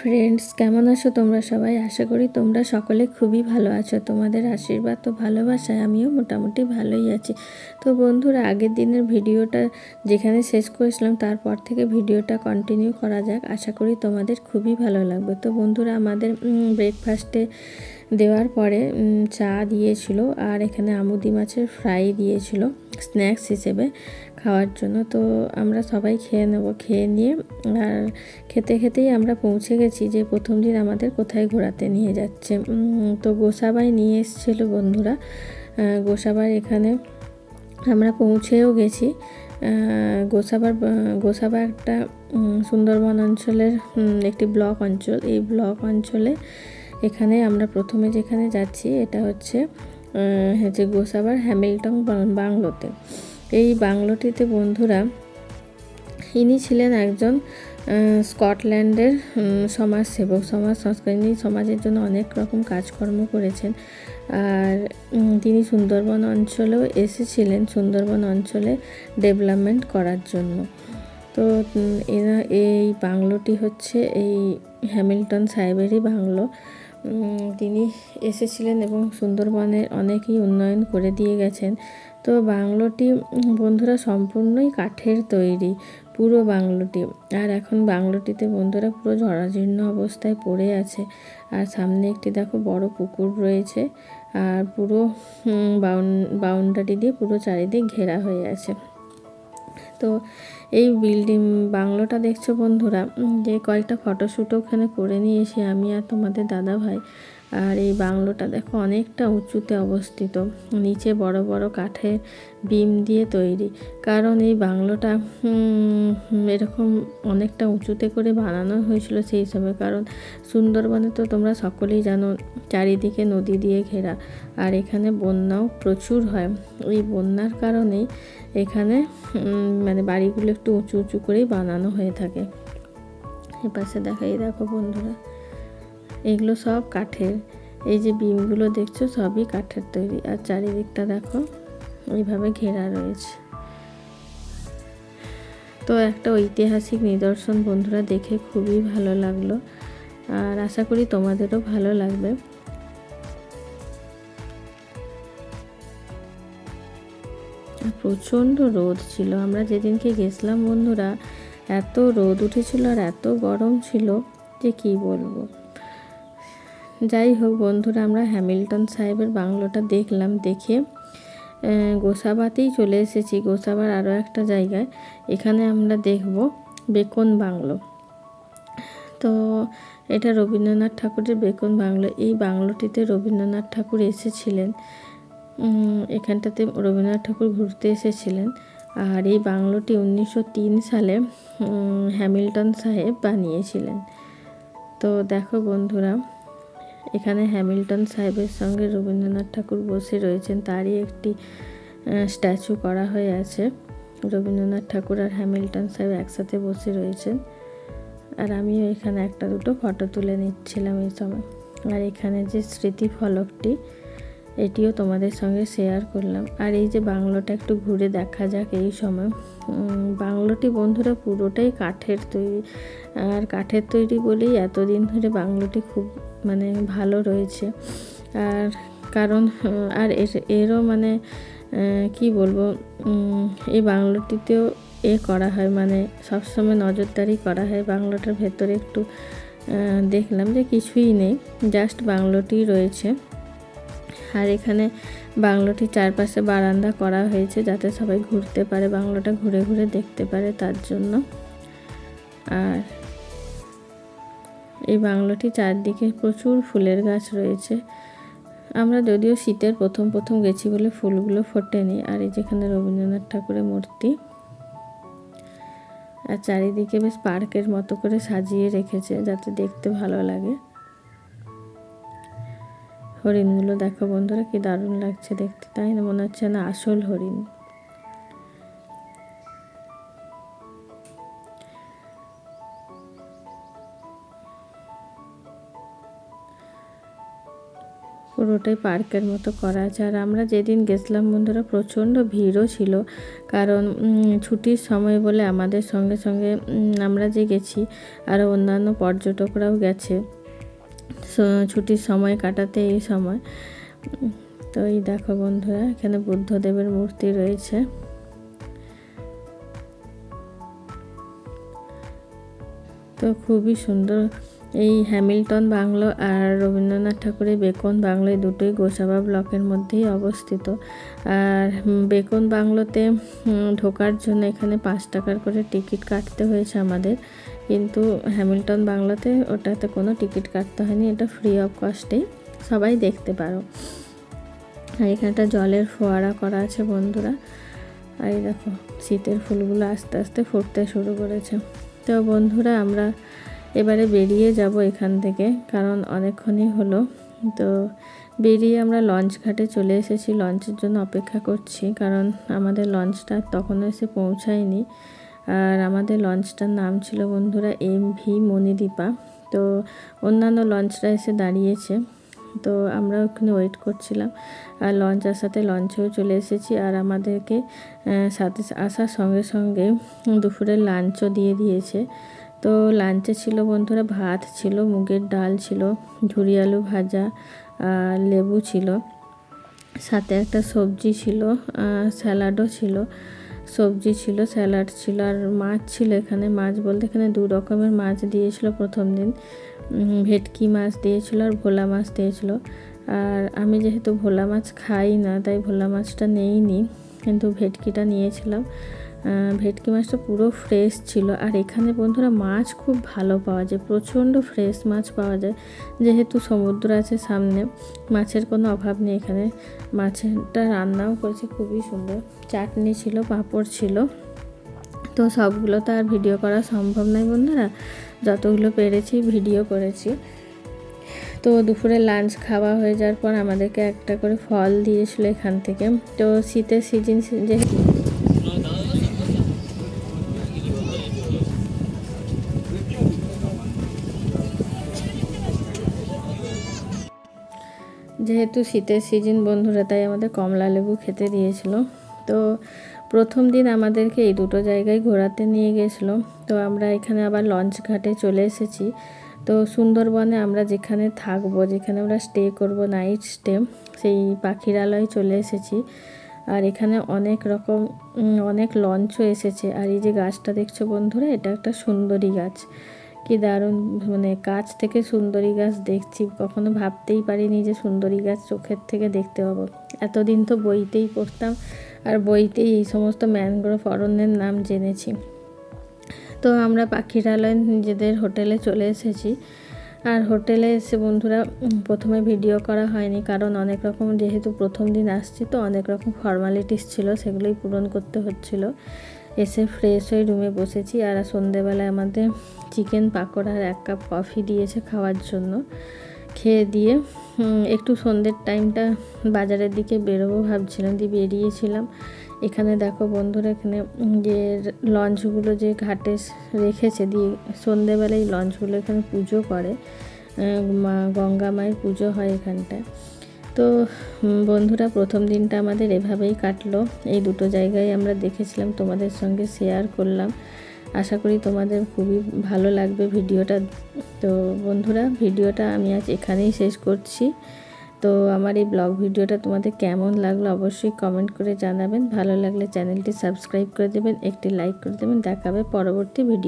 Friends কেমন আছো তোমরা সবাই? আশা করি তোমরা সকলে খুবই ভালো আছো। তোমাদের আশীর্বাদ তো ভালোবাসায় আমিও মোটামুটি ভালোই আছি। তো বন্ধুরা, আগের দিনের ভিডিওটা যেখানে শেষ করেছিলাম, তারপর থেকে ভিডিওটা কন্টিনিউ করা যাক। আশা করি তোমাদের খুবই ভালো লাগবে। তো বন্ধুরা, আমাদের ব্রেকফাস্টে দেওয়ার পরে চা দিয়েছিল আর এখানে আমুদি মাছের ফ্রাই দিয়েছিল। স্ন্যাক্স হিসেবে খাওয়ার জন্য। তো আমরা সবাই খেয়ে নেব, খেয়ে নিয়ে আর খেতে খেতেই আমরা পৌঁছে গেছি যে প্রথম দিন আমাদের কোথায় ঘোরাতে নিয়ে যাচ্ছে। তো গোসাবাই নিয়ে এসেছিল বন্ধুরা। গোসাবার এখানে আমরা পৌঁছেও গেছি। গোসাবার, গোসাবা একটা সুন্দরবন অঞ্চলের একটি ব্লক অঞ্চল। এই ব্লক অঞ্চলে এখানে আমরা প্রথমে যেখানে যাচ্ছি এটা হচ্ছে হচ্ছে গোসাবার হ্যামিল্টন বাংলোতে। এই বাংলোটিতে বন্ধুরা, ইনি ছিলেন একজন স্কটল্যান্ডের সমাজসেবক। সমাজ সংস্কার ইনি সমাজের জন্য অনেক রকম কাজকর্ম করেছেন। আর তিনি সুন্দরবন অঞ্চলেও এসেছিলেন, সুন্দরবন অঞ্চলে ডেভেলপমেন্ট করার জন্য। তো এরা এই বাংলোটি হচ্ছে এই হ্যামিল্টন সাহেবেরই বাংলো। তিনি এসেছিলেন এবং সুন্দরবনের অনেকই উন্নয়ন করে দিয়ে গেছেন। তো বাংলোটি, বন্ধুরা, সম্পূর্ণই কাঠের তৈরি, পুরো বাংলোটি। আর এখন বাংলোটিতে বন্ধুরা পুরো জরাজীর্ণ অবস্থায় পড়ে আছে। আর সামনে একটি, দেখো, বড় পুকুর রয়েছে। আর পুরো বাউন্ডারি দিয়ে পুরো চারিদিক ঘেরা হয়ে আছে। তো এই বিল্ডিং বাংলোটা দেখছ বন্ধুরা? যে কয়েকটা ফটোশ্যুটও ওখানে করে নিয়ে এসে আমি আর তোমাদের দাদা ভাই আর এই বাংলোটা দেখো অনেকটা উঁচুতে অবস্থিত। নিচে বড় বড় কাঠের বিম দিয়ে তৈরি। কারণ এই বাংলোটা এরকম অনেকটা উঁচুতে করে বানানো হয়েছিল সেই সময়। কারণ সুন্দরবনে তো তোমরা সকলেই জানো, চারিদিকে নদী দিয়ে ঘেরা। আর এখানে বন্যাও প্রচুর হয়। এই বন্যার কারণেই এখানে মানে বাড়িগুলো একটু উঁচু উঁচু করেই বানানো হয়ে থাকে। এপাশে দেখা এই দেখো বন্ধুরা। এগুলো সব কাঠের। এই যে বিমগুলো দেখছ, সবই কাঠের তৈরি। আর চারিদিকটা দেখো এইভাবে ঘেরা রয়েছে। তো একটা ঐতিহাসিক নিদর্শন বন্ধুরা, দেখে খুবই ভালো লাগল। আর আশা করি তোমাদেরও ভালো লাগবে। প্রচণ্ড রোদ ছিল। আমরা যেদিনকে গেছিলাম বন্ধুরা, এত রোদ উঠেছিল আর এত গরম ছিল যে কি বলব? যাই হোক বন্ধুরা, আমরা হ্যামিল্টন সাহেবের বাংলোটা দেখলাম, দেখে গোসাবাতেই চলে এসেছি। গোসাবার আরও একটা জায়গায়, এখানে আমরা দেখব বেকন বাংলো। তো এটা রবীন্দ্রনাথ ঠাকুরের বেকন বাংলো। এই বাংলোটিতে রবীন্দ্রনাথ ঠাকুর এসেছিলেন। এখানটাতে রবীন্দ্রনাথ ঠাকুর ঘুরতে এসেছিলেন। আর এই বাংলোটি উনিশশো তিন সালে হ্যামিল্টন সাহেব বানিয়েছিলেন। তো দেখো বন্ধুরা এখানে হ্যামিল্টন সাহেবের সঙ্গে রবীন্দ্রনাথ ঠাকুর বসে রয়েছেন। তারই একটি স্ট্যাচু করা হয়ে আছে। রবীন্দ্রনাথ ঠাকুর আর হ্যামিল্টন সাহেব একসাথে বসে রয়েছেন। আর আমিও এখানে একটা দুটো ফটো তুলে নিচ্ছিলাম এই সময়। আর এখানে যে স্মৃতি ফলকটি এটিও তোমাদের সঙ্গে শেয়ার করলাম। আর এই যে বাংলোটা একটু ঘুরে দেখা যাক এই সময়। বাংলোটি বন্ধুরা পুরোটাই কাঠের তৈরি। আর কাঠের তৈরি বলেই এতদিন ধরে বাংলোটি খুব মানে ভালো রয়েছে। আর কারণ, আর এর- এরও মানে কি বলব এই বাংলোটিতেও এ করা হয়। মানে সবসময় নজরদারি করা হয়। বাংলোটার ভেতরে একটু দেখলাম যে কিছুই নেই। জাস্ট বাংলোটি রয়েছে। আর এখানে বাংলোটির চারপাশে বারান্দা করা হয়েছে যাতে সবাই ঘুরতে পারে। বাংলোটা ঘুরে ঘুরে দেখতে পারে তার জন্য। আর এই বাংলোটি চারদিকে প্রচুর ফুলের গাছ রয়েছে। আমরা যদিও শীতের প্রথম প্রথম গেছি বলে ফুলগুলো ফোটেনি। আর এই যেখানে রবীন্দ্রনাথ ঠাকুরের মূর্তি, আর চারিদিকে বেশ পার্কের মতো করে সাজিয়ে রেখেছে যাতে দেখতে ভালো লাগে। হরিণগুলো দেখো বন্ধুরা কি দারুণ লাগছে দেখতে, তাই না? মনে হচ্ছে না আসল হরিণ। পুরোটাই পার্কের মতো করা আছে। আর আমরা যেদিন গেছিলাম বন্ধুরা, প্রচণ্ড ভিড়ও ছিল। কারণ ছুটির সময় বলে আমাদের সঙ্গে সঙ্গে আমরা যে গেছি আরও অন্যান্য পর্যটকরাও গেছে। ছুটির সময় কাটাতে এই সময়। তো এই দেখো বন্ধুরা, এখানে বুদ্ধদেবের মূর্তি রয়েছে। তো খুবই সুন্দর। এই হ্যামিল্টন বাংলো আর রবীন্দ্রনাথ ঠাকুরের বেকন বাংলো এই দুটোই গোসাবা ব্লকের মধ্যেই অবস্থিত। আর বেকন বাংলোতে ঢোকার জন্য এখানে পাঁচ টাকার করে টিকিট কাটতে হয়েছে আমাদের। কিন্তু হ্যামিল্টন বাংলাতে ওটাতে কোনো টিকিট কাটতে হয়নি, এটা ফ্রি অফ কস্টেই সবাই দেখতে পারো। আর এখানটা জলের ফোয়ারা করা আছে বন্ধুরা। আর এই দেখো, শীতের ফুলগুলো আস্তে আস্তে ফুটতে শুরু করেছে। তো বন্ধুরা, আমরা এবারে বেরিয়ে যাব এখান থেকে, কারণ অনেকক্ষণই হলো। তো বেরিয়ে আমরা লঞ্চ ঘাটে চলে এসেছি। লঞ্চের জন্য অপেক্ষা করছি, কারণ আমাদের লঞ্চটা তখনও এসে পৌঁছায়নি। আর আমাদের লঞ্চটার নাম ছিল বন্ধুরা এম ভি মণিদীপা। তো অন্যান্য লঞ্চরা এসে দাঁড়িয়েছে। তো আমরা ওখানে ওয়েট করছিলাম আর লঞ্চ আসাতে লঞ্চেও চলে এসেছি আর আমাদেরকে সাথে আসার সঙ্গে সঙ্গে দুপুরের লাঞ্চও দিয়ে দিয়েছে। তো লাঞ্চে ছিল বন্ধুরা ভাত ছিল, মুগের ডাল ছিল, ঝুরি আলু ভাজা আর লেবু ছিল। সাথে একটা সবজি ছিল স্যালাডও ছিল। সবজি ছিল, স্যালাড ছিল আর মাছ ছিল এখানে। মাছ বলতে এখানে দু রকমের মাছ দিয়েছিল প্রথম দিন। ভেটকি মাছ দিয়েছিল আর ভোলা মাছ দিয়েছিল। আর আমি যেহেতু ভোলা মাছ খাই না, তাই ভোলা মাছটা নেইনি, কিন্তু ভেটকিটা নিয়েছিলাম। ভেটকি মাছটা পুরো ফ্রেশ ছিল। আর এখানে বন্ধুরা মাছ খুব ভালো পাওয়া যায়, প্রচণ্ড ফ্রেশ মাছ পাওয়া যায়। যেহেতু সমুদ্র আছে সামনে, মাছের কোনো অভাব নেই এখানে। মাছেরটা রান্নাও করেছে, খুবই সুন্দর। চাটনি ছিল, পাঁপড় ছিল। তো সবগুলো তো আর ভিডিও করা সম্ভব নয় বন্ধুরা। যতগুলো পেরেছি ভিডিও করেছি। তো দুপুরে লাঞ্চ খাওয়া হয়ে যাওয়ার পর আমাদেরকে একটা করে ফল দিয়েছিলো এখান থেকে। তো শীতের সিজন যেহেতু যেহেতু শীতের সিজন, বন্ধুরা, তাই আমাদের কমলা লেবু খেতে দিয়েছিল। তো প্রথম দিন আমাদেরকে এই দুটো জায়গায় ঘোরাতে নিয়ে গেছিল। তো আমরা এখানে আবার লঞ্চ ঘাটে চলে এসেছি। তো সুন্দরবনে আমরা যেখানে থাকব, যেখানে আমরা স্টে করব, নাইট স্টে, সেই পাখিরালয়ে চলে এসেছি। আর এখানে অনেক রকম অনেক লঞ্চও এসেছে। আর এই যে গাছটা দেখছ বন্ধুরা, এটা একটা সুন্দরী গাছ। কি দারুণ মানে কাছ থেকে সুন্দরী গাছ দেখছি। কখনো ভাবতেই পারিনি যে সুন্দরী গাছ চোখের থেকে দেখতে পাবো। এতদিন তো বইতেই পড়তাম আর বইতেই এই সমস্ত ম্যানগ্রোভ অরণ্যের নাম জেনেছি। তো আমরা পাখিরালয় নিজেদের হোটেলে চলে এসেছি। আর হোটেলে এসে বন্ধুরা প্রথমে ভিডিও করা হয়নি কারণ অনেক রকম, যেহেতু প্রথম দিন আসছি তো অনেক রকম ফর্মালিটিস ছিল, সেগুলোই পূরণ করতে হচ্ছিল। এসে ফ্রেশ হয়ে রুমে বসেছি আর সন্ধেবেলায় আমাদের চিকেন পাকোড়া আর এক কাপ কফি দিয়েছে খাওয়ার জন্য। খেয়ে দিয়ে একটু সন্ধ্যের টাইমটা বাজারের দিকে বেরোবো ভাবছিলাম, দিয়ে বেরিয়েছিলাম। এখানে দেখো বন্ধুরা, এখানে যে লঞ্চগুলো যে ঘাটে রেখেছে, দিয়ে সন্ধেবেলায় লঞ্চগুলো এখানে পুজো করে। মা, গঙ্গা মায়ের পুজো হয় এখানটায়। তো বন্ধুরা প্রথম দিনটা আমাদের এভাবেই কাটলো। এই দুটো জায়গায় আমরা দেখেছিলাম, তোমাদের সঙ্গে শেয়ার করলাম। আশা করি তোমাদের খুবই ভালো লাগবে ভিডিওটা। তো, বন্ধুরা, ভিডিওটা আমি আজ এখানেই শেষ করছি। তো, আমার এই ব্লগ ভিডিওটা তোমাদের কেমন লাগল অবশ্যই কমেন্ট করে জানাবেন। ভালো লাগলে চ্যানেলটি সাবস্ক্রাইব করে দেবেন, একটি লাইক করে দেবেন। দেখাবে পরবর্তী ভিডিও